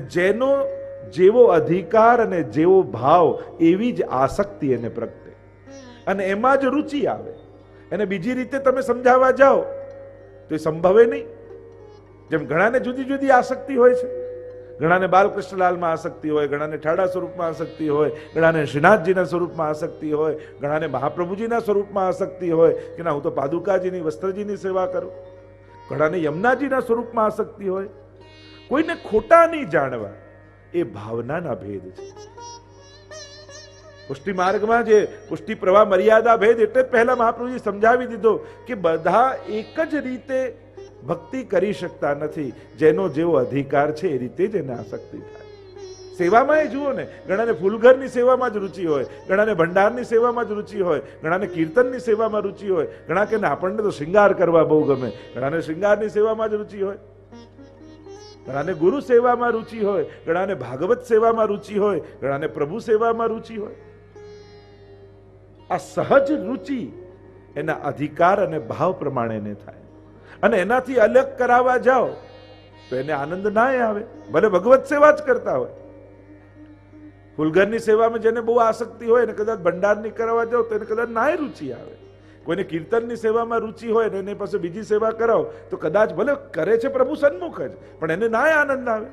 જેનો જેવો અધિકાર અને જેવો ભાવ એવી જ આસક્તિ એને પ્રગટે. અને એમાં જ રુચિ આવે. એને બીજી રીતે તમે સમજાવવા જાઓ, તો એ સંભવે નહીં. જેમ ઘણાને જુદી જુદી આસક્તિ હોય છે. ઘણાને બાલકૃષ્ણલાલમાં આસક્તિ હોય, ઘણાને ઠાડા સ્વરૂપમાં આસક્તિ હોય, ઘણાને શ્રીનાથજીના સ્વરૂપમાં આસક્તિ હોય, ઘણાને મહાપ્રભુજીના સ્વરૂપમાં આસક્તિ હોય, કે ના, હું તો પાદુકાજીની, વસ્ત્રજીની સેવા કરું. ઘણાને યમુનાજીના સ્વરૂપમાં આસક્તિ હોય. કોઈને ખોટા નહીં જાણવા, એ ભાવનાના ભેદ છે. પુષ્ટિ માર્ગમાં જે પુષ્ટિ પ્રવાહ મર્યાદા ભેદ એટલે પહેલા મહાપ્રભુજી સમજાવી દીધો કે બધા એક જ રીતે ભક્તિ કરી શકતા નથી, જેનો જેવો અધિકાર છે એ રીતે જ એને આસક્તિ થાય. સેવામાં એ જુઓ ને, ઘણાને ફૂલઘરની સેવામાં જ રુચિ હોય, ઘણાને ભંડારની સેવામાં જ રુચિ હોય, ઘણાને કીર્તનની સેવામાં રુચિ હોય, ઘણા કે આપણને તો શૃંગાર કરવા બહુ ગમે, ઘણાને શૃંગારની સેવામાં જ રુચિ હોય. ઘણાને ગુરુ સેવામાં રુચિ હોય ઘણાને ભાગવત સેવામાં રુચિ હોય ઘણાને પ્રભુ સેવામાં રુચિ હોય. આ સહજ રુચિ એના અધિકાર અને ભાવ પ્રમાણે એને થાય. અને એનાથી અલગ કરાવવા જાઓ, તો એને આનંદ ના આવે. ભલે ભગવત સેવા જ કરતા હોય. ફુલઘરની સેવામાં જેને બહુ આસક્તિ હોય, એને કદાચ ભંડારની કરાવવા જાઓ, તો એને કદાચ નાય રુચિ આવે. કોઈને કીર્તનની સેવામાં રુચિ હોય ને એની પાસે બીજી સેવા કરાવો, તો કદાચ ભલે કરે છે પ્રભુ સન્મુખ જ, પણ એને ના આનંદ આવે.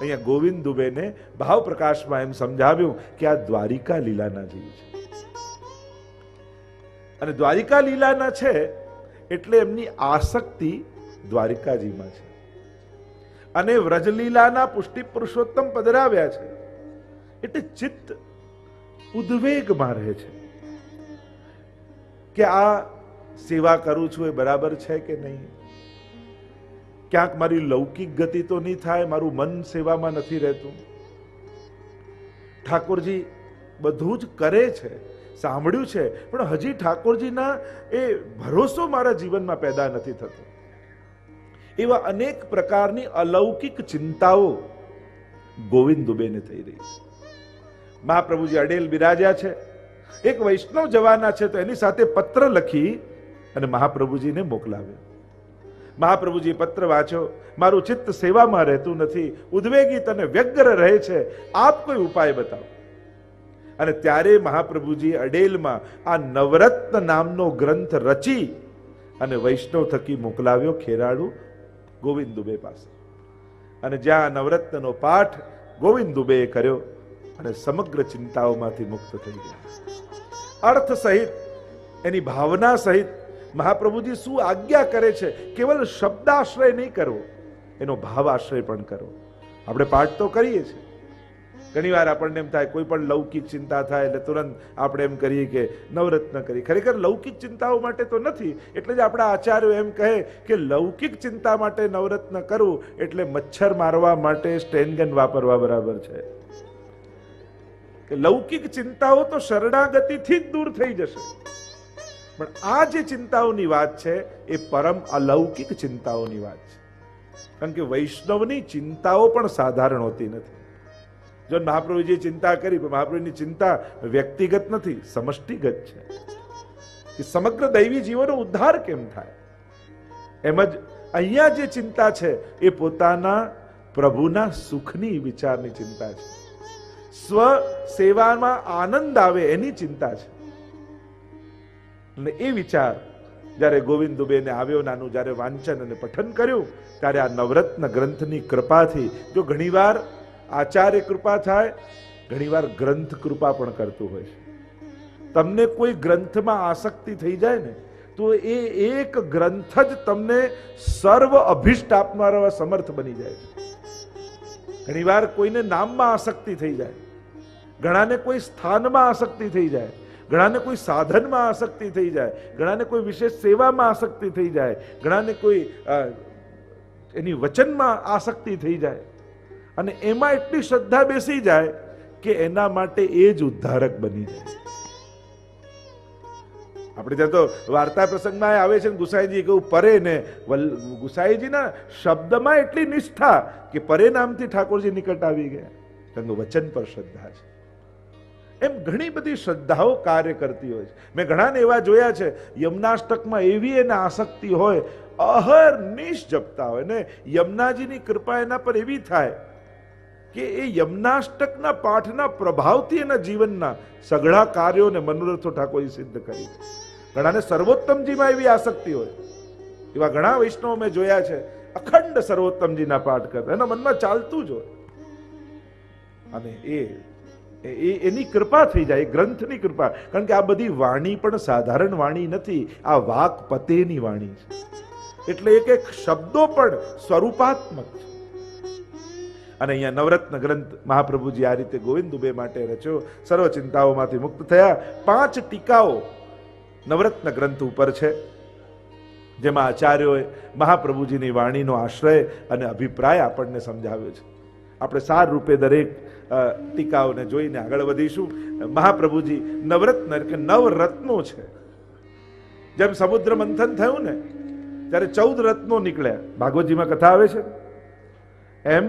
અહીંયા ગોવિંદ દુબેને ભાવ પ્રકાશમાં એમ સમજાવ્યું કે આ દ્વારિકા લીલાના જીવ છે. અને દ્વારિકા લીલાના છે એટલે એમની આસક્તિ દ્વારિકાજીમાં છે. અને વ્રજલીલાના પુષ્ટિ પુરુષોત્તમ પધરાવ્યા છે. એટલે ચિત્ત ઉદ્વેગમાં રહે છે. કે આ સેવા કરું છું એ બરાબર છે કે નહીં? ક્યાંક મારી લૌકિક ગતિ તો નહીં થાય, મારું મન સેવામાં નથી રહેતું. ઠાકોરજી બધું જ કરે છે, સાંભળ્યું છે, પણ હજી ઠાકોરજીના એ ભરોસો મારા જીવનમાં પેદા નથી થતો. એવા અનેક પ્રકારની અલૌકિક ચિંતાઓ ગોવિંદ દુબેને થઈ રહી છે. મહાપ્રભુજી અડેલ બિરાજ્યા છે. એક વૈષ્ણવ જવાના છે તો એની સાથે પત્ર લખી અને મહાપ્રભુજીને મોકલાવ્યો. મહાપ્રભુજી પત્ર વાંચો મારું ચિત્ત સેવામાં રહેતું નથી, ઉદ્વેગિત અને વ્યગ્ર રહે છે, આપ કોઈ ઉપાય બતાવો. અને ત્યારે મહાપ્રભુજી અડેલમાં આ નવરત્ન નામનો ગ્રંથ રચી અને વૈષ્ણવ થકી મોકલાવ્યો ખેરાડુ ગોવિંદ દુબે પાસે. અને જ્યાં નવરત્નનો પાઠ ગોવિંદ દુબેએ કર્યો, અને સમગ્ર ચિંતાઓમાંથી મુક્ત થઈ ગયા. અર્થ સહિત, એની ભાવના સહિત મહાપ્રભુજી શું આજ્ઞા કરે છે? કેવલ શબ્દાશ્રય નહીં કરવો, એનો ભાવ આશ્રય પણ કરો આપણે પાઠ તો કરીએ છીએ. ઘણીવાર આપણને એમ થાય, કોઈ પણ લૌકિક ચિંતા થાય, એટલે તુરંત આપણે એમ કરીએ કે નવરત્ન કરી ખરેખર લૌકિક ચિંતાઓ માટે તો નથી, એટલે જ આપણા આચાર્યો એમ કહે કે લૌકિક ચિંતા માટે નવરત્ન કરવું, એટલે મચ્છર મારવા માટે સ્ટેનગન વાપરવા બરાબર છે. કે લૌકિક ચિંતાઓ તો શરણાગતિથી જ દૂર થઈ જશે. પણ આ જે ચિંતાઓની વાત છે, એ પરમ અલૌકિક ચિંતાઓની વાત છે. કારણ કે વૈષ્ણવની ચિંતાઓ પણ સાધારણ હોતી નથી. જો મહાપ્રભુજીએ ચિંતા કરી, પણ મહાપ્રભુની ચિંતા વ્યક્તિગત નથી, સમષ્ટિગત છે. કે સમગ્ર દૈવી જીવોનો ઉદ્ધાર કેમ થાય? એમ જ અહીંયા જે ચિંતા છે, એ પોતાના પ્રભુના સુખની વિચારની ચિંતા છે. સ્વ સેવામાં આનંદ આવે એની ચિંતા છે. અને એ વિચાર જ્યારે ગોવિંદ દુબેને આવ્યો, નાનું જ્યારે વાંચન અને પઠન કર્યું, ત્યારે આ નવરત્ન ગ્રંથની કૃપાથી, જો ઘણીવાર આચાર્ય કૃપા થાય, ઘણીવાર ગ્રંથ કૃપા પણ કરતું હોય છે. તમને કોઈ ગ્રંથમાં આસક્તિ થઈ જાય ને, તો એ એક ગ્રંથ જ તમને સર્વ અભિષ્ટ આપનારા સમર્થ બની જાય છે. ઘણીવાર કોઈને નામમાં આસક્તિ થઈ જાય. ઘણાને કોઈ સ્થાનમાં આસક્તિ થઈ જાય ઘણાને કોઈ સાધનમાં આસક્તિ થઈ જાય ઘણાને કોઈ વિશેષ સેવામાં આસક્તિ થઈ જાય ઘણાને કોઈ એની વચનમાં આસક્તિ થઈ જાય. અને એમાં એટલી શ્રદ્ધા બેસી જાય કે એના માટે એ જ ઉદ્ધારક બની જાય. આપણે ત્યાં તો વાર્તા પ્રસંગમાં આવે છે ગુસાઈજી કેવું પરે ને ગુસાઈજીના શબ્દમાં એટલી નિષ્ઠા કે પરે નામથી ઠાકોરજી નિકટ આવી ગયા. કે વચન પર શ્રદ્ધા છે. એમ ઘણી બધી શ્રદ્ધાઓ કાર્ય કરતી હોય છે. મેં ઘણાને એવા જોયા છે, યમનાષ્ટકમાં એવી એને આસક્તિ હોય, અહર નિશ જપતા હોય ને યમનાજીની કૃપા એના પર એવી થાય કે એ યમનાષ્ટકના પાઠના પ્રભાવથી એના જીવનના સઘળા કાર્યો અને મનોરથો ઠાકોરે સિદ્ધ કરી ઘણાને સર્વોત્તમજીમાં એવી આસક્તિ હોય. એવા ઘણા વૈષ્ણવો મેં જોયા છે, અખંડ સર્વોત્તમજીના પાઠ કરતા. એના મનમાં ચાલતું જ હોય. અને એ એ- એની કૃપા થઈ જાય ગ્રંથની કૃપા. કારણ કે આ બધી વાણી પણ સાધારણ વાણી નથી, આ વાક પતેની વાણી છે. એટલે એક એક શબ્દો પણ સ્વરૂપાત્મક છે. અને અહીંયા નવરત્ન ગ્રંથ મહાપ્રભુજી આ રીતે ગોવિંદ દુબે માટે રચ્યો, સર્વ ચિંતાઓમાંથી મુક્ત થયા. પાંચ ટીકાઓ નવરત્ન ગ્રંથ ઉપર છે, જેમાં આચાર્યોએ મહાપ્રભુજીની વાણીનો આશ્રય અને અભિપ્રાય આપણને સમજાવ્યો છે. આપણે સાર રૂપે દરેક ટીકાઓને જોઈને આગળ વધીશું. મહાપ્રભુજી, નવરત્ન એટલે કે નવરત્નો છે. જેમ સમુદ્ર મંથન થયું ને, ત્યારે ચૌદ રત્નો નીકળ્યા. ભાગવતજીમાં કથા આવે છે? એમ,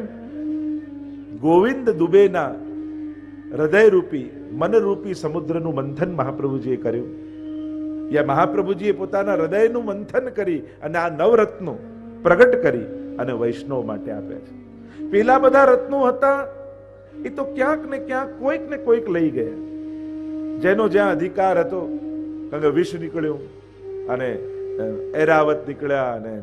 ગોવિંદ દુબેના હૃદયરૂપી, મનરૂપી સમુદ્રનું મંથન મહાપ્રભુજીએ કર્યું. યા મહાપ્રભુજીએ પોતાના હૃદયનું મંથન કરી અને આ નવરત્નો પ્રગટ કરી અને વૈષ્ણવ માટે આપ્યા છે. પેલા બધા રત્નો હતા, એ તો ક્યાંક ને ક્યાંક કોઈક ને કોઈક લઈ ગયા. જેનો જ્યાં અધિકાર હતો વિષ નીકળ્યું અને એરાવત નીકળ્યા અને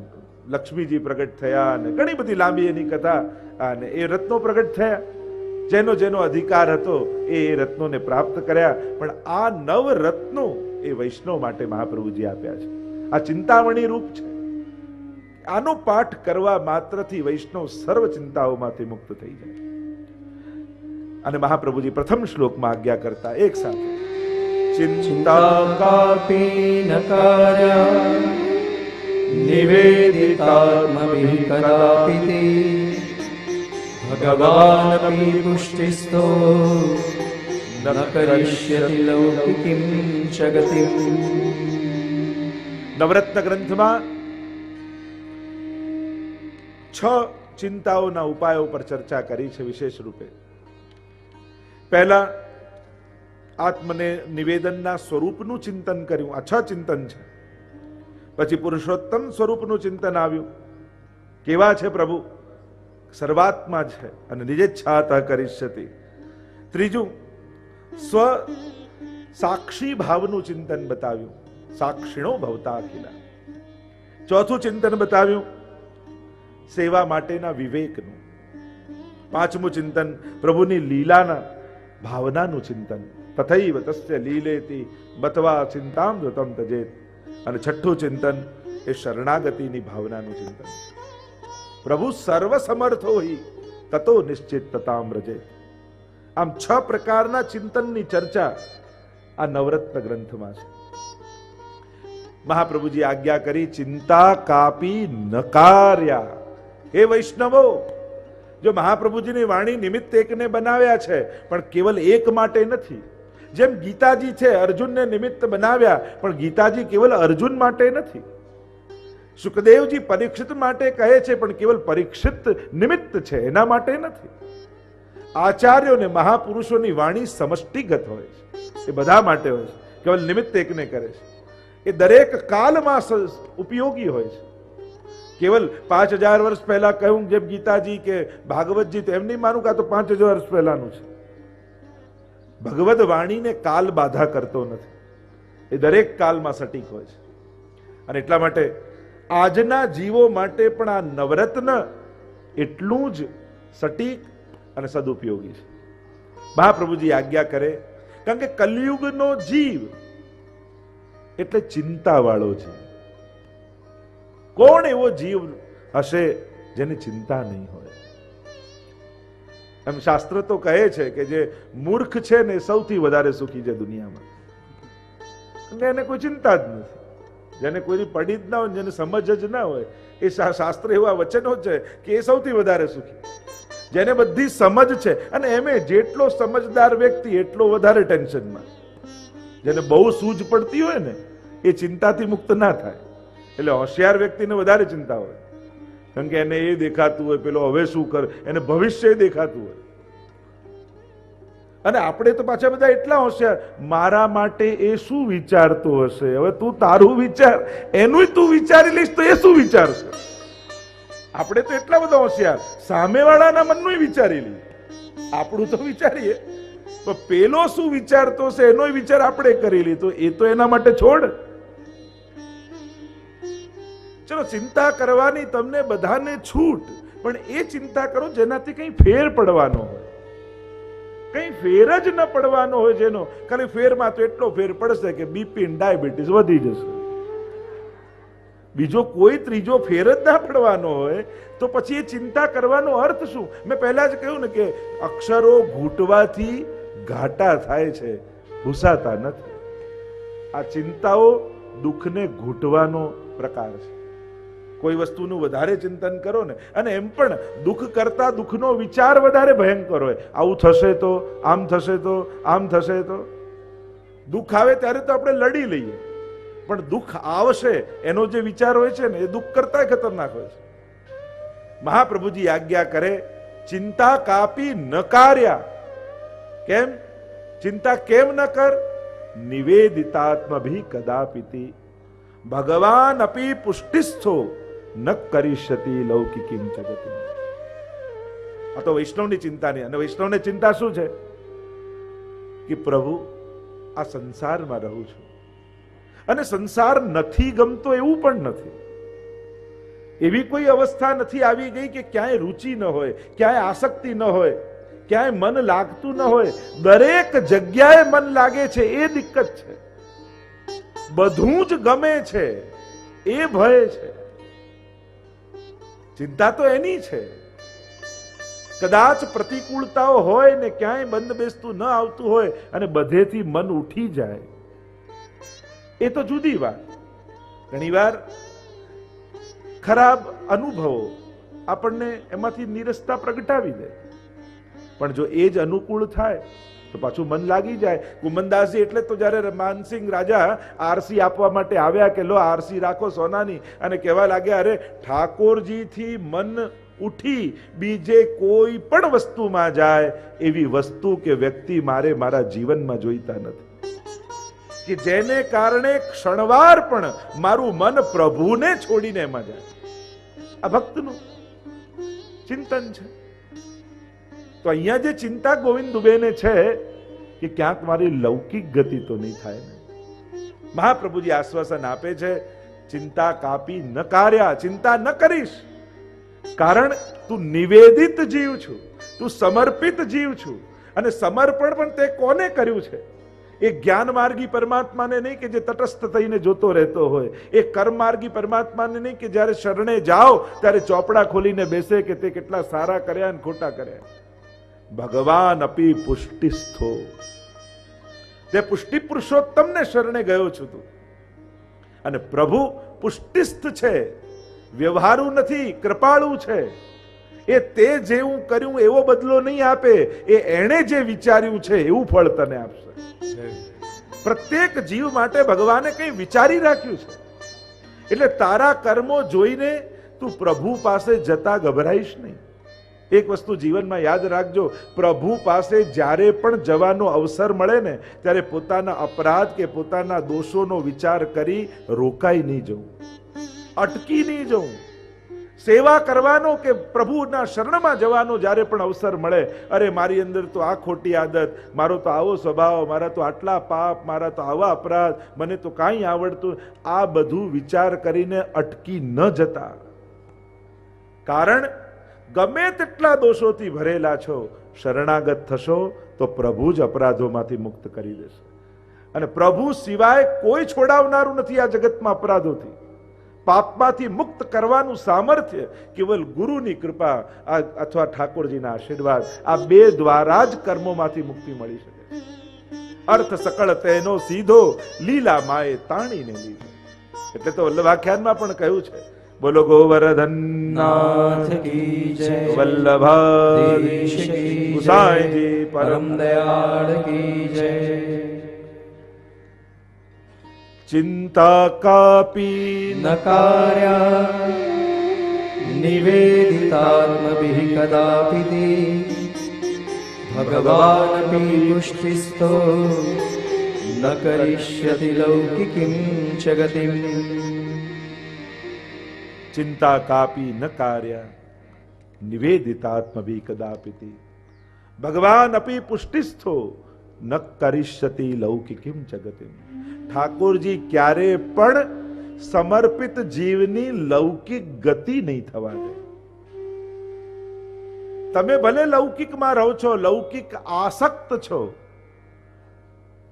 લક્ષ્મીજી પ્રગટ થયા અને ઘણી બધી લાંબી એની કથા અને એ રત્નો પ્રગટ થયા. જેનો જેનો અધિકાર હતો, એ એ રત્નોને પ્રાપ્ત કર્યા. પણ આ નવ રત્નો એ વૈષ્ણવ માટે મહાપ્રભુજી આપ્યા છે. આ ચિંતામણી રૂપ છે. આનો પાઠ કરવા માત્રથી વૈષ્ણવ સર્વ ચિંતાઓમાંથી મુક્ત થઈ જાય. અને મહાપ્રભુજી પ્રથમ શ્લોકમાં આજ્ઞા કરતા એક સાથે નવરત્ન ગ્રંથમાં છ ચિંતાઓના ઉપાયો પર ચર્ચા કરી છે વિશેષ રૂપે. પહેલા આત્મને નિવેદનના સ્વરૂપનું ચિંતન કર્યું. આ છ ચિંતન છે. પછી પુરુષોત્તમ સ્વરૂપનું ચિંતન આવ્યું. કેવા છે પ્રભુ? સર્વાત્મા છે અને નિજેચ્છાત શતી ત્રીજું, સ્વ સાક્ષી ભાવનું ચિંતન બતાવ્યું. સાક્ષીણો ભવતા અખિલા. ચોથું ચિંતન બતાવ્યું. સેવા માટેના વિવેકનું, પાંચમું ચિંતન પ્રભુની લીલાના ભાવનાનું ચિંતન. તથૈવ તસ્ય લીલેતી બતવા ચિંતામ ધૃતમ તજેત. અને છઠ્ઠું ચિંતન એ શરણાગતિની ભાવનાનું ચિંતન પ્રભુ સર્વ સમર્થો હિ તતો નિશ્ચિત તતામ રજે આમ છ પ્રકારના ચિંતનની ચર્ચા આ નવરત્ન ગ્રંથમાં છે. મહાપ્રભુજી આજ્ઞા કરી, ચિંતા કાપી નકાર્યા. હે વૈષ્ણવો, જો મહાપ્રભુજીની વાણી નિમિત્ત એકને બનાવ્યા છે, પણ કેવલ એક માટે નથી. જેમ ગીતાજી છે, અર્જુનને નિમિત્ત બનાવ્યા, પણ ગીતાજી કેવલ અર્જુન માટે નથી. સુખદેવજી પરીક્ષિત માટે કહે છે, પણ કેવલ પરીક્ષિત નિમિત્ત છે, એના માટે નથી. આચાર્યોને મહાપુરુષોની વાણી સમષ્ટિગત હોય છે. એ બધા માટે હોય છે. કેવલ નિમિત્ત એકને કરે છે. એ દરેક કાલમાં ઉપયોગી હોય છે. કેવલ પાંચ હજાર વર્ષ પહેલા કહ્યું જેમ ગીતાજી કે ભાગવતજી તો એમ નહીં માનું કે તો પાંચ હજાર વર્ષ પહેલાનું છે. ભગવદ વાણીને કાલ બાધા કરતો નથી. એ દરેક કાલમાં સટીક હોય છે. અને એટલા માટે આજના જીવો માટે પણ આ નવરત્ન એટલું જ સટીક અને સદુપયોગી છે. મહાપ્રભુજી આજ્ઞા કરે, કારણ કે કલયુગનો જીવ એટલે ચિંતાવાળો જીવ. કોણ એવો જીવ હશે જેને ચિંતા નહીં હોય? એમ શાસ્ત્ર તો કહે છે કે જે મૂર્ખ છે ને સૌથી વધારે સુખી છે દુનિયામાં. એને કોઈ ચિંતા જ નથી. જેને કોઈ પડી જ ના હોય જેને સમજ જ ના હોય, એ શાસ્ત્ર એવા વચનો છે કે એ સૌથી વધારે સુખી. જેને બધી સમજ છે અને એમે જેટલો સમજદાર વ્યક્તિ એટલો વધારે ટેન્શનમાં. જેને બહુ સૂઝ પડતી હોય ને, એ ચિંતાથી મુક્ત ના થાય. એટલે હોશિયાર વ્યક્તિને વધારે ચિંતા હોય. કારણ કે એને એ દેખાતું હોય, પેલો હવે શું કર, એને ભવિષ્ય દેખાતું હોય. અને આપણે તો પાછા બધા એટલા હોશિયાર, મારા માટે એ શું વિચારતો હશે? હવે તું તારું વિચાર એનું તું વિચારી લઈશ તો એ શું વિચારશે? આપણે તો એટલા બધા હોશિયાર, સામેવાળાના મનનું વિચારી લઈએ. આપણું તો વિચારીએ. પણ પેલો શું વિચારતો હશે એનો વિચાર આપણે કરી લીધો એ તો એના માટે છોડ. ચલો, ચિંતા કરવાની તમને બધાને છૂટ, પણ એ ચિંતા કરો જેનાથી કંઈ ફેર પડવાનો હોય. કંઈ ફેર જ ન પડવાનો હોય જેનો. ખાલી ફેરમાં તો એટલો ફેર પડશે કે બીપી ડાયાબિટીસ વધી જશે. બીજો કોઈ ત્રીજો ફેર જ ના પડવાનો હોય, તો પછી એ ચિંતા કરવાનો અર્થ શું? મેં પહેલા જ કહ્યું ને કે અક્ષરો ઘૂંટવાથી ઘાટા થાય છે ભૂસાતા નથી. આ ચિંતાઓ દુઃખને ઘૂંટવાનો પ્રકાર છે. કોઈ વસ્તુનું વધારે ચિંતન કરો ને, અને એમ પણ દુઃખ કરતા દુઃખનો વિચાર વધારે ભયંકર હોય. આવું થશે તો, આમ થશે તો, આમ થશે તો. દુઃખ આવે ત્યારે તો આપણે લડી લઈએ. પણ દુઃખ આવશે, એનો જે વિચાર હોય છે ને, એ દુઃખ કરતા ખતરનાક હોય છે. મહાપ્રભુજી આજ્ઞા કરે, ચિંતા કાપી નકાર્યા કેમ? ચિંતા કેમ ન કર? નિવેદિતાત્મભી કદાપિતિ. ભગવાન અપી પુષ્ટિસ્થો. ન કરીષ્યતિ લૌકિકીમ જગત આ તો વૈષ્ણવની ચિંતા નહીં અને વૈષ્ણવને ચિંતા શું છે? કે પ્રભુ, આ સંસારમાં રહું છું. અને સંસાર નથી ગમતો એવું પણ નથી. એવી કોઈ અવસ્થા નથી આવી ગઈ કે ક્યાંય રુચિ ન હોય, ક્યાંય આસક્તિ ન હોય, ક્યાંય મન લાગતું ન હોય. દરેક જગ્યાએ મન લાગે છે, એ દિક્કત છે. બધું જ ગમે છે, એ ભય છે. ચિંતા તો એની છે. કદાચ પ્રતિકૂળતાઓ હોય ને ક્યાંય બંધ બેસતું ન આવતું હોય અને બધેથી મન ઉઠી જાય. એ તો જુદી વાત. ઘણીવાર ખરાબ અનુભવો આપણને એમાંથી નિરસતા પ્રગટાવી દે. પણ જો એ જ અનુકૂળ થાય તો પાછું મન લાગી જાય. ગુમનદાસજી એટલે તો જ્યારે માનસિંહ રાજા આરસી આપવા માટે આવ્યા કે લો આરસી રાખો સોનાની, અને કહેવા લાગ્યા, અરે, ઠાકોરજીથી મન ઉઠી બીજે કોઈ પણ વસ્તુમાં જાય, એવી વસ્તુ કે વ્યક્તિ મારે મારા જીવનમાં જોઈતા નથી. કે જેને કારણે ક્ષણવાર પણ મારું મન પ્રભુને છોડીને એમાં જાય. આ ભક્તનું ચિંતન છે. તો અહીંયા જે ચિંતા ગોવિંદ દુબેને છે કે ક્યાંક મારી લૌકિક ગતિ તો નહીં થાય ને. મહાપ્રભુજી આશ્વાસન આપે છે, ચિંતા કાપી ન કાર્યા, ચિંતા ન કરીશ. કારણ તું નિવેદિત જીવ છું, તું સમર્પિત જીવ છું અને સમર્પણ પણ તે કોને કર્યું છે? એ જ્ઞાન માર્ગી પરમાત્માને નહીં કે જે તટસ્થ થઈને જોતો રહેતો હોય. એ કર્મ માર્ગી પરમાત્માને નહીં કે જ્યારે શરણે જાઓ ત્યારે ચોપડા ખોલીને બેસે કે તે કેટલા સારા કર્યા અને ખોટા કર્યા. ભગવાન અપી પુષ્ટિસ્થો. તે પુષ્ટિ પુરુષોત્તમને શરણે ગયો છું તું. અને પ્રભુ પુષ્ટિસ્થ છે, વ્યવહારુ નથી, કૃપાળુ છે. એ તે જેવું કર્યું, એવો બદલો નહીં આપે, એ એણે જે વિચાર્યું છે, એવું ફળ તને આપશે. પ્રત્યેક જીવ માટે ભગવાને કંઈ વિચારી રાખ્યું છે. એટલે તારા કર્મો જોઈને તું પ્રભુ પાસે જતા ગભરાઈશ નહીં. એક વસ્તુ જીવનમાં યાદ રાખજો, પ્રભુ પાસે જ્યારે પણ જવાનો અવસર મળે ને, ત્યારે પોતાના અપરાધ કે પોતાના દોષોનો વિચાર કરી રોકાઈ નહીં જવું. અટકી નહીં જવું. સેવા કરવાનો કે પ્રભુના શરણમાં જવાનો જ્યારે પણ અવસર મળે, અરે મારી અંદર તો આ ખોટી આદત, મારો તો આવો સ્વભાવ, મારા તો આટલા પાપ, મારા તો આવા અપરાધ, મને તો કાંઈ આવડતું, આ બધું વિચાર કરીને અટકી ન જતા. કારણ ગમે તેટલા દોષોથી ભરેલા છો, શરણાગત થશો તો પ્રભુ જ અપરાધોમાંથી મુક્ત કરી દેશે. અને પ્રભુ સિવાય કોઈ છોડાવનારું નથી આ જગતમાં અપરાધોથી. પાપમાંથી મુક્ત કરવાનું સામર્થ્ય કેવલ ગુરુની કૃપા અથવા ઠાકોરજીના આશીર્વાદ, આ બે દ્વારા જ કર્મોમાંથી મુક્તિ મળી શકે. અર્થ સકળ તેનો સીધો લીલા માએ તાણીને લીધો. એટલે તો વલ્લભાખ્યાનમાં પણ કહ્યું છે બોલો ગોવર્ધન નાથ કી જય વલ્લભ દેશ કી જય ગુસાઈજી પરમ પરમ દયાળ કી જય ચિંતા કાપી ન કાર્યા નિવેદિતાત્મભિः કદાપि તે ભગવાનપि પુષ્ટિસ્થો ન કરિષ્યતિ લૌકિકીં ચ ગતિम् ચિંતા કાપી ન કાર્યા નિવેદિતાત્મભી કદાપિતિ ભગવાન અપી પુષ્ટિસ્થો ન કરિષ્યતિ લૌકિકિમ જગતિમ ઠાકોરજી ક્યારે પણ સમર્પિત જીવની લૌકિક ગતિ નહીં થવા દે તમે ભલે લૌકિકમાં રહો છો લૌકિક આસક્ત છો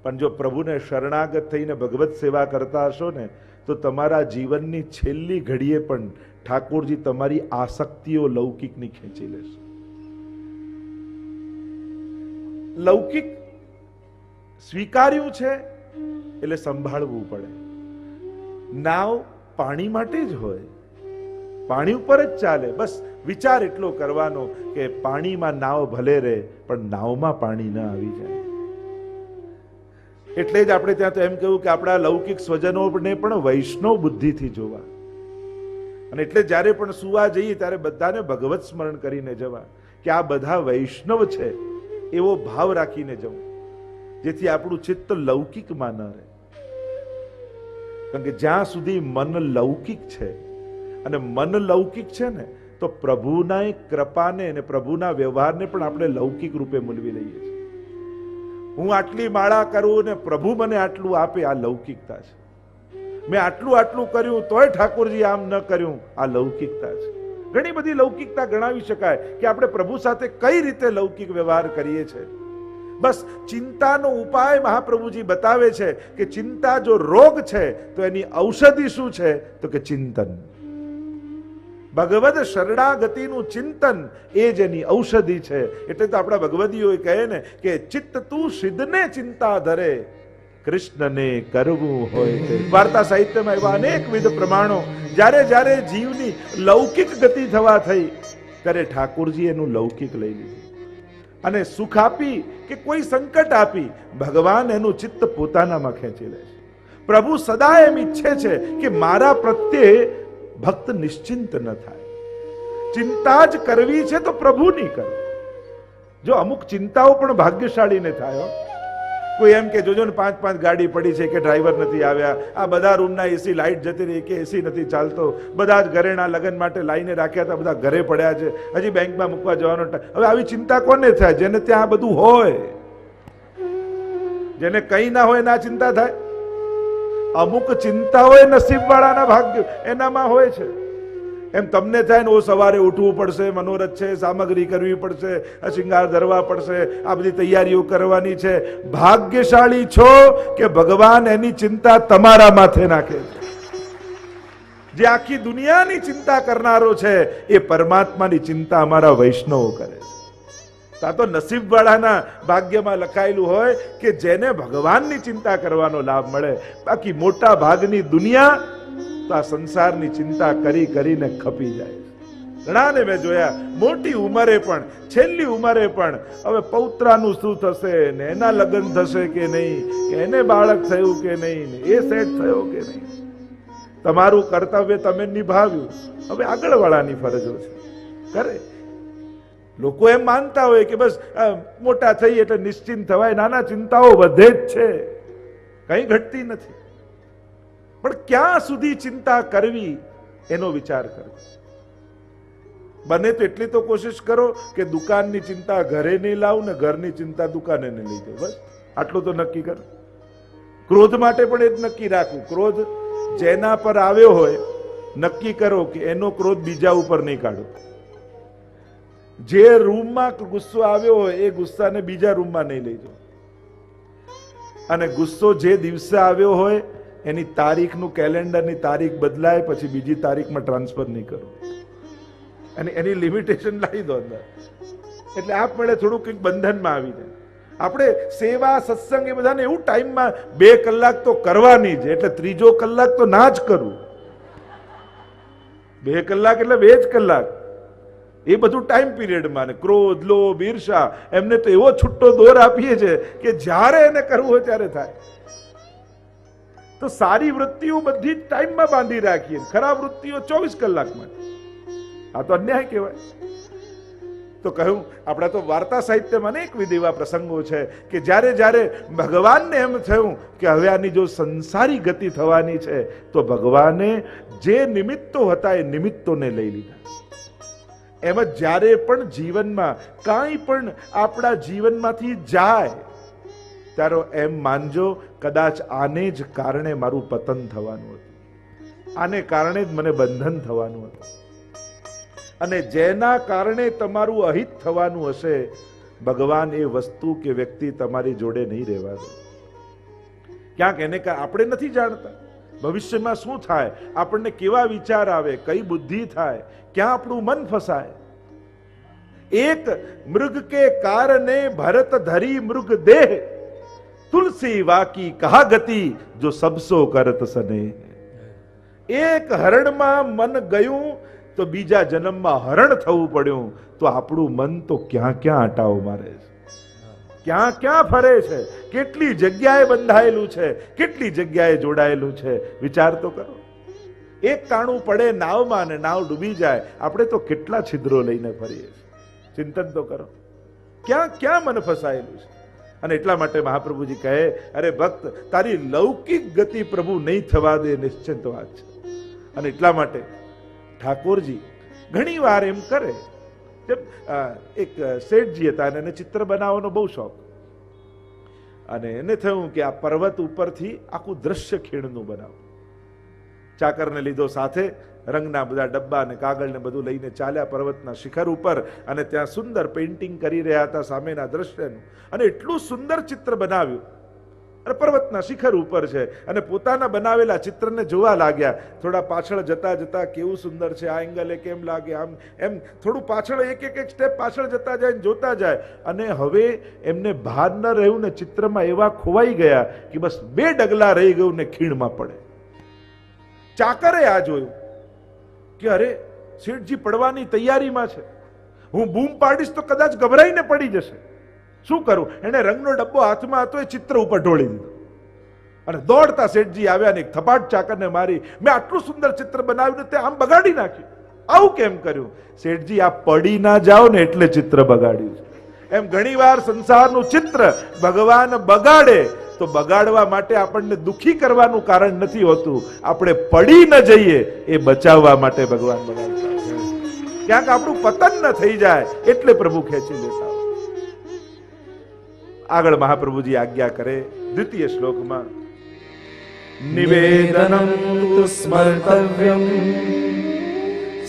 પણ જો પ્રભુને શરણાગત થઈને ભગવત સેવા કરતા હશો ને તો તમારા જીવનની છેલ્લી ઘડીએ પણ ઠાકોરજી તમારી આસક્તિઓ લૌકિકની ખેંચી લેશે. લૌકિક સ્વીકાર્યું છે એટલે સંભાળવું પડે. નાવ પાણી માટે જ હોય. પાણી ઉપર જ ચાલે. બસ વિચાર એટલો કરવાનો કે પાણીમાં નાવ ભલે રહે, પણ નાવમાં પાણી ન આવી જાય. એટલે જ આપણે ત્યાં તો એમ કહ્યું કે આપણા લૌકિક સ્વજનોને પણ વૈષ્ણવ બુદ્ધિથી જોવા. અને એટલે જ્યારે પણ સુવા જઈએ ત્યારે બધાને ભગવત સ્મરણ કરીને જવા કે આ બધા વૈષ્ણવ છે, એવો ભાવ રાખીને જવું, જેથી આપણું ચિત્ત લૌકિકમાં ન રહે. કારણ કે જ્યાં સુધી મન લૌકિક છે અને મન લૌકિક છે ને, તો પ્રભુના કૃપાને અને પ્રભુના વ્યવહારને પણ આપણે લૌકિક રૂપે મૂલવી લઈએ છીએ. હું આટલી માળા કરું ને પ્રભુ મને આટલું આપે આ લૌકિકતા છે. મેં આટલું આટલું કર્યું તોય ઠાકોરજી આમ ન કર્યું, આ લૌકિકતા છે. ઘણી બધી લૌકિકતા ગણાવી શકાય કે આપણે પ્રભુ સાથે કઈ રીતે લૌકિક વ્યવહાર કરીએ છીએ. બસ ચિંતાનો ઉપાય મહાપ્રભુજી બતાવે છે કે ચિંતા જો રોગ છે, તો એની ઔષધિ શું છે? તો કે ચિંતન. ભગવદ શરણાગતિનું ચિંતન એ જ એની ઔષધિ છે. એટલે તો આપણા ભગવદીઓ કહે ને કે ચિત્ત તું સિદ્ધને ચિંતા ધરે. કૃષ્ણને કરવું હોય વાર્તા સાહિત્યમાં એવા અનેકવિધ પ્રમાણો. જ્યારે જ્યારે જીવની લૌકિક ગતિ થવા થઈ, ત્યારે ઠાકોરજી એનું લૌકિક લઈ લીધું. અને સુખ આપી કે કોઈ સંકટ આપી, ભગવાન એનું ચિત્ત પોતાનામાં ખેંચી લે છે. પ્રભુ સદા એમ ઈચ્છે છે કે મારા પ્રત્યે ભક્ત નિશ્ચિંત ન થાય. ચિંતા જ કરવી છે તો પ્રભુની કરો. જો અમુક ચિંતાઓ પણ ભાગ્યશાળીને થાય કોઈ એમ કે, જોજો ને પાંચ પાંચ ગાડી પડી છે કે ડ્રાઈવર નથી આવ્યા. આ બધા રૂમના એસી લાઇટ જતી રહી કે એસી નથી ચાલતો. બધા જ ઘરેણા લગ્ન માટે લાઈને રાખ્યા હતા, બધા ઘરે પડ્યા છે. હજી બેંકમાં મૂકવા જવાનો હવે આવી ચિંતા કોને થાય? જેને ત્યાં બધું હોય. જેને કંઈ ના હોય ના ચિંતા થાય. અમુક ચિંતા હોય નસીબ વાળાના ભાગ્ય, એનામાં હોય છે. એમ તમને થાય ને સવારે ઉઠવું પડશે, મનોરથ છે, સામગ્રી કરવી પડશે શિંગાર ધરવા પડશે, આ બધી તૈયારીઓ કરવાની છે. ભાગ્યશાળી છો કે ભગવાન એની ચિંતા તમારા માથે નાખે છે? જે આખી દુનિયાની ચિંતા કરનારો છે, એ પરમાત્માની ચિંતા અમારા વૈષ્ણવો કરે છે. આ તો નસીબવાળાના ભાગ્યમાં લખાયેલું હોય કે જેને ભગવાનની ચિંતા કરવાનો લાભ મળે. બાકી મોટા ભાગની દુનિયા તો આ સંસારની ચિંતા કરી કરીને ખપી જાય ઘણાને મેં જોયા, મોટી ઉંમરે પણ, છેલ્લી ઉંમરે પણ, હવે પૌત્રાનું શું થશે ને એના લગ્ન થશે કે નહીં, કે એને બાળક થયું કે નહીં એ સેટ થયો કે નહીં. તમારું કર્તવ્ય તમે નિભાવ્યું. હવે આગળવાળાની ફરજો છે. કરે. લોકો એમ માનતા હોય કે બસ મોટા થઈ એટલે નિશ્ચિંત થવાય, નાના ચિંતાઓ વધે જ છે. કંઈ ઘટતી નથી. પણ ક્યાં સુધી ચિંતા કરવી એનો વિચાર કરવો? બને તો એટલી તો કોશિશ કરો કે દુકાનની ચિંતા ઘરે નહીં લાવું ને ઘરની ચિંતા દુકાને નહીં લઈ જાઉં બસ, આટલું તો નક્કી કરો. ક્રોધ માટે પણ એ જ નક્કી રાખવું. ક્રોધ જેના પર આવ્યો હોય, નક્કી કરો કે એનો ક્રોધ બીજા ઉપર નહીં કાઢો. જે રૂમમાં ગુસ્સો આવ્યો હોય, એ ગુસ્સાને બીજા રૂમમાં નહીં લઈ જાઓ. અને ગુસ્સો જે દિવસે આવ્યો હોય, એની તારીખનું કેલેન્ડરની તારીખ બદલાય, પછી બીજી તારીખમાં ટ્રાન્સફર નહીં કરો. અને એની લિમિટેશન લાવી દો અંદર. એટલે આપમેળે થોડું કંઈક બંધનમાં આવી જાય. આપણે સેવા, સત્સંગ એ બધાને એવું ટાઈમમાં બે કલાક તો કરવાની જ, એટલે ત્રીજો કલાક તો ના જ કરવું બે કલાક એટલે બે જ કલાક. એ બધું ટાઈમ પીરિયડમાં ને ક્રોધ, લોભ, ઈર્ષા, એમને તો એવો છૂટો દોર આપીએ છે કે જ્યારે એને કરવું હોય ત્યારે થાય. તો સારી વૃત્તિઓ બધી જ ટાઈમમાં બાંધી રાખીએ. ખરાબ વૃત્તિઓ ચોવીસ કલાકમાં. આ તો અન્યાય કહેવાય. તો કહ્યું, આપણા તો વાર્તા સાહિત્યમાં અનેક વિધ એવા પ્રસંગો છે કે જ્યારે જ્યારે ભગવાનને એમ થયું કે હવે આની જો સંસારી ગતિ થવાની છે, તો ભગવાને જે નિમિત્તો હતા એ નિમિત્તોને લઈ લીધા. એમ જ્યારે પણ જીવનમાં કાંઈ પણ આપણા જીવનમાંથી જાય, ત્યારે એમ માનજો, કદાચ આને જ કારણે મારું પતન થવાનું હતું. આને કારણે જ મને બંધન થવાનું હતું. અને જેના કારણે તમારું અહિત થવાનું હશે, ભગવાન એ વસ્તુ કે વ્યક્તિ તમારી જોડે નહીં રહેવા દે. ક્યાંક એને આપણે નથી જાણતા. ભવિષ્યમાં શું થાય? આપણને કેવા વિચાર આવે? કઈ બુદ્ધિ થાય? ક્યાં આપણું મન ફસાય? એક મૃગ કે કારણે ભરત ધરી મૃગ દેહ. તુલસી વાકી કહા ગતિ જો સબસો કરત સને. એક હરણમાં મન ગયું તો બીજા જન્મમાં હરણ થવું પડ્યું. તો આપણું મન તો ક્યાં ક્યાં આટાઓ મારે છે? ક્યાં ક્યાં ફરે છે? કેટલી જગ્યાએ બંધાયેલું છે? કેટલી જગ્યાએ જોડાયેલું છે? વિચાર તો કરો. એક કાણું પડે નાવમાં ને નાવ ડૂબી જાય. આપણે તો કેટલા છિદ્રો લઈને ફરીએ છીએ. ચિંતન તો કરો. ક્યાં ક્યાં મન ફસાયેલું છે? અને એટલા માટે મહાપ્રભુજી કહે, અરે ભક્ત, તારી લૌકિક ગતિ પ્રભુ નહીં થવા દે, નિશ્ચિંત વાત છે. અને એટલા માટે ઠાકોરજી ઘણી વાર એમ કરે જેમ એક શેઠજી હતા અને એને ચિત્ર બનાવવાનો બહુ શોખ. અને એને થયું કે આ પર્વત ઉપરથી આખું દ્રશ્ય ખીણનું બનાવું. ચાકરને લીધો સાથે, રંગના બધા ડબ્બા અને કાગળ ને બધું લઈને ચાલ્યા પર્વતના શિખર ઉપર અને ત્યાં સુંદર પેઇન્ટિંગ કરી રહ્યા હતા સામેના દ્રશ્યનું. અને એટલું સુંદર ચિત્ર બનાવ્યું અને પર્વતના શિખર ઉપર છે. અને પોતાના બનાવેલા ચિત્રને જોવા લાગ્યા. થોડા પાછળ જતા જતા કેવું સુંદર છે. આ એંગલે કેમ લાગે? આમ, એમ થોડું પાછળ એક એક એક સ્ટેપ પાછળ જતા જાય ને જોતા જાય. અને હવે એમને ભાર ન રહ્યું ને ચિત્રમાં એવા ખોવાઈ ગયા કે બસ બે ડગલા રહી ગયું ને ખીણમાં પડે. ચાકરે આ જોયું કે અરે, શેઠજી પડવાની તૈયારીમાં છે. હું બૂમ પાડીશ તો કદાચ ગભરાઈને પડી જશે. શું કરું? એને રંગનો ડબ્બો હાથમાં હતો, એ ચિત્ર ઉપર ઢોળી દીધો. અને દોડતા શેઠજી આવ્યા ને થપાટ ચાકરને મારી, મેં આટલું સુંદર ચિત્ર બનાવ્યું તે આમ બગાડી નાખ્યું. આવું કેમ કર્યું? શેઠજી, આ પડી ના જાઓ ને એટલે ચિત્ર બગાડ્યું એમ ઘણીવાર સંસારનું ચિત્ર ભગવાન બગાડે, તો બગાડવા માટે આપણને દુખી કરવાનું કારણ નથી હોતું. આપણે પડી ન જઈએ, એ બચાવવા માટે ભગવાન બગાડતા ક્યાંક આપણું પતન ન થઈ જાય, એટલે પ્રભુ ખેંચી લેતા. આગળ મહાપ્રભુજી આજ્ઞા કરે દ્વિતીય શ્લોકમાં નિવેદનમ તુ સ્મર્તવ્યમ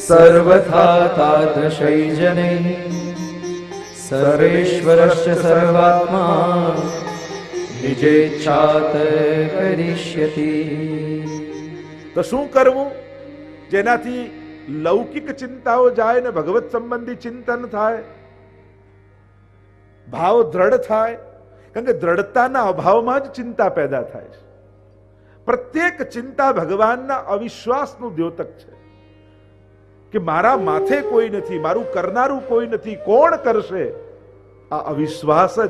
સર્વથા તાદૃશૈજનૈ સર્વેશ્વરસ્ય સર્વાત્મા નિજેચ્છાત કરિષ્યતિ। તો શું કરવું? જેનાથી લૌકિક ચિંતાઓ જાય ને ભગવત સંબંધી ચિંતન થાય ભાવ દ્રઢ થાય કારણ કે દ્રઢતાના અભાવમાં જ ચિંતા પેદા થાય છે. પ્રત્યેક ચિંતા ભગવાનના અવિશ્વાસનું દ્યોતક છે કે મારા માથે કોઈ નથી, મારું કરનારું કોઈ નથી, કોણ કરશે? આ અવિશ્વાસ જ.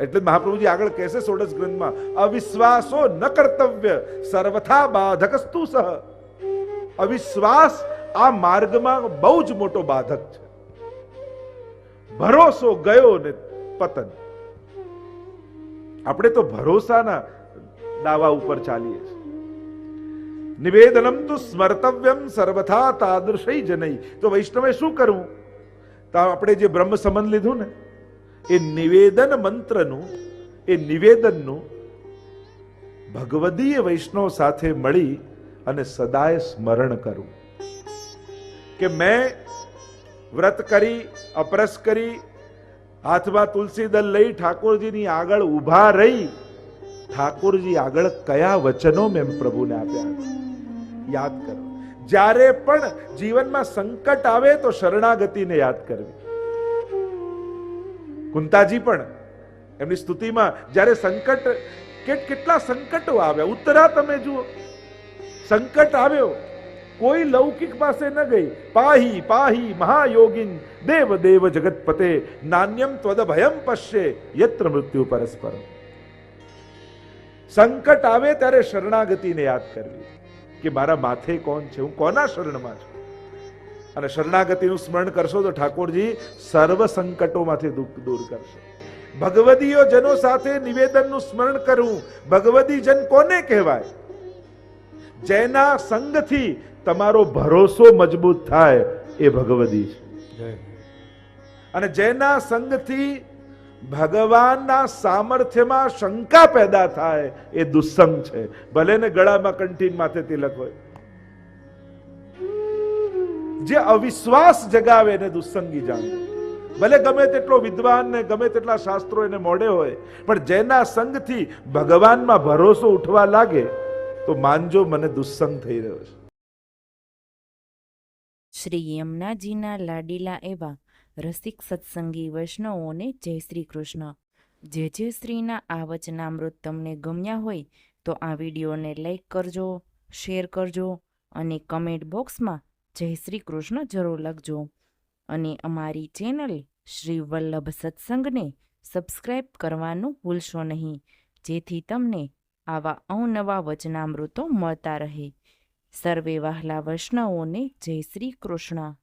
એટલે મહાપ્રભુજી આગળ કહેશે સોડસ ગ્રંથમાં, અવિશ્વાસો ન કર્તવ્ય, સર્વથા બાધકસ્તુ સહ. અવિશ્વાસ આ માર્ગમાં બહુ જ મોટો બાધક છે. ભરોસો ગયો ને પતન. આપણે તો ભરોસાના દાવા ઉપર ચાલીએ છીએ. નિવેદનમ તો સ્મર્તવ્યમ સર્વથા તાદૃશય જનઈ તો વૈષ્ણવે શું કરવું? તો આપણે જે બ્રહ્મ સંબંધ લીધું ને, એ નિવેદન મંત્રનું, એ નિવેદનનું ભગવદીય વૈષ્ણવ સાથે મળી અને સદાય સ્મરણ કરવું. કે મેં વ્રત કરી, અપરસ કરી હાથમાં તુલસી દલ લઈ ઠાકોરજીની આગળ ઊભા રહી. ઠાકોરજી આગળ કયા વચનો મેં પ્રભુને આપ્યા યાદ કરો, જ્યારે પણ જીવનમાં સંકટ આવે તો શરણાગતિને યાદ કરવી. કુંતાજી પણ એમની સ્તુતિમાં જ્યારે સંકટ કેટ કેટલા સંકટો આવ્યા, ઉત્તરા તમે જુઓ, સંકટ આવ્યો. કોઈ લૌકિક પાસે ન ગઈ. પાહી પાહી મહાયોગિન, દેવ દેવ જગતપતે, નાન્યમ ત્વદ ભયમ પશ્ય, યત્ર મૃત્યુ પરસ્પર. સંકટ આવે ત્યારે શરણાગતિને યાદ કરવી. કે મારા માથે કોણ છે? હું કોના શરણમાં છું? અને શરણાગતિનું સ્મરણ કરશો તો ઠાકોરજી સર્વ સંકટોમાંથી દુઃખ દૂર કરશે. ભગવદીઓ જનો સાથે નિવેદનનું સ્મરણ કરવું ભગવદી જન કોને કહેવાય? જેના સંગથી તમારો ભરોસો મજબૂત થાય એ ભગવદી છે અને જેના સંગથી ભગવાનના સામર્થ્યમાં શંકા પેદા થાય એ દુસ્સંગ છે. ભલે ને ગળામાં કંઠીન માથે તિલક હોય. જે અવિશ્વાસ જગાવે એને દુસ્સંગી જાણે. ભલે ગમે તેટલો વિદ્વાન ને ગમે તેટલા શાસ્ત્રો એને મોડે હોય પણ જેના સંગથી ભગવાનમાં ભરોસો ઉઠવા લાગે તો માનજો મને દુસ્સંગ થઈ રહ્યો છે. શ્રી યમુનાજીના લાડીલા એવા રસિક સત્સંગી વૈષ્ણવોને જય શ્રી કૃષ્ણ. જે જે શ્રીના આ વચનામૃત તમને ગમ્યા હોય તો આ વિડીયોને લાઈક કરજો, શેર કરજો અને કમેન્ટ બોક્સમાં જય શ્રી કૃષ્ણ જરૂર લખજો. અને અમારી ચેનલ શ્રી વલ્લભ સત્સંગને સબસ્ક્રાઈબ કરવાનું ભૂલશો નહીં, જેથી તમને આવા અવનવા વચનામૃતો મળતા રહે. સર્વે વહાલા વૈષ્ણવોને જય શ્રી કૃષ્ણ.